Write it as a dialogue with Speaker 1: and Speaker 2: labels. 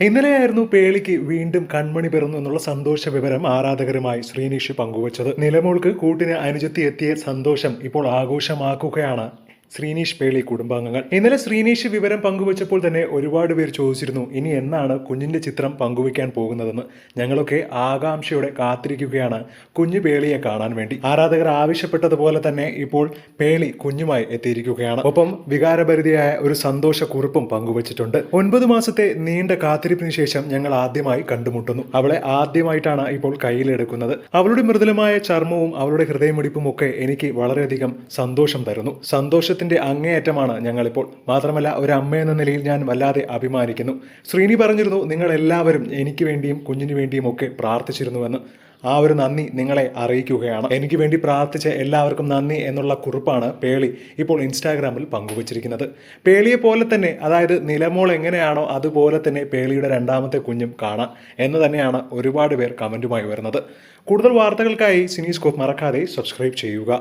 Speaker 1: ഇന്നലെയായിരുന്നു പേളിക്ക് വീണ്ടും കൺമണി പിറന്നു എന്നുള്ള സന്തോഷ വിവരം ആരാധകരുമായി ശ്രീനിഷ് പങ്കുവച്ചത്. നിലമോൾക്ക് കൂട്ടിന് അനുജത്തി എത്തിയ സന്തോഷം ഇപ്പോൾ ആഘോഷമാക്കുകയാണ്. ശ്രീനീഷ് പേളി കുടുംബാംഗങ്ങൾ. ഇന്നലെ ശ്രീനീഷ് വിവരം പങ്കുവച്ചപ്പോൾ തന്നെ ഒരുപാട് പേർ ചോദിച്ചിരുന്നു ഇനി എന്നാണ് കുഞ്ഞിന്റെ ചിത്രം പങ്കുവയ്ക്കാൻ പോകുന്നതെന്ന്? ഞങ്ങളൊക്കെ ആകാംക്ഷയോടെ കാത്തിരിക്കുകയാണ് കുഞ്ഞു പേളിയെ കാണാൻ വേണ്ടി. ആരാധകർ ആവശ്യപ്പെട്ടതുപോലെ തന്നെ ഇപ്പോൾ പേളി കുഞ്ഞുമായി എത്തിയിരിക്കുകയാണ്. ഒപ്പം വികാരപരിധിയായ ഒരു സന്തോഷ കുറിപ്പും പങ്കുവച്ചിട്ടുണ്ട്. ഒൻപത് മാസത്തെ നീണ്ട കാത്തിരിപ്പിന് ശേഷം ഞങ്ങൾ ആദ്യമായി കണ്ടുമുട്ടുന്നു. അവളെ ആദ്യമായിട്ടാണ് ഇപ്പോൾ കയ്യിലെടുക്കുന്നത്. അവളുടെ മൃദുലമായ ചർമ്മവും അവളുടെ ഹൃദയമിടിപ്പും ഒക്കെ എനിക്ക് വളരെയധികം സന്തോഷം തരുന്നു. സന്തോഷത്തിന്റെ അങ്ങേയറ്റമാണ് ഞങ്ങളിപ്പോൾ. മാത്രമല്ല ഒരു അമ്മ എന്ന നിലയിൽ ഞാൻ വല്ലാതെ അഭിമാനിക്കുന്നു. ശ്രീനി പറഞ്ഞിരുന്നു നിങ്ങൾ എല്ലാവരും എനിക്ക് വേണ്ടിയും കുഞ്ഞിനു വേണ്ടിയും ഒക്കെ പ്രാർത്ഥിച്ചിരുന്നുവെന്ന്. ആ ഒരു നന്ദി നിങ്ങളെ അറിയിക്കുകയാണ്. എനിക്ക് വേണ്ടി പ്രാർത്ഥിച്ച എല്ലാവർക്കും നന്ദി എന്നുള്ള കുറിപ്പാണ് പേളി ഇപ്പോൾ ഇൻസ്റ്റാഗ്രാമിൽ പങ്കുവച്ചിരിക്കുന്നത്. പേളിയെ പോലെ തന്നെ അതായത് നിലമോൾ എങ്ങനെയാണോ അതുപോലെ തന്നെ പേളിയുടെ രണ്ടാമത്തെ കുഞ്ഞും കാണാം എന്ന് തന്നെയാണ് ഒരുപാട് പേർ കമന്റുമായി വരുന്നത്. കൂടുതൽ വാർത്തകൾക്കായി സിനീസ്കോപ്പ് മറക്കാതെ സബ്സ്ക്രൈബ് ചെയ്യുക.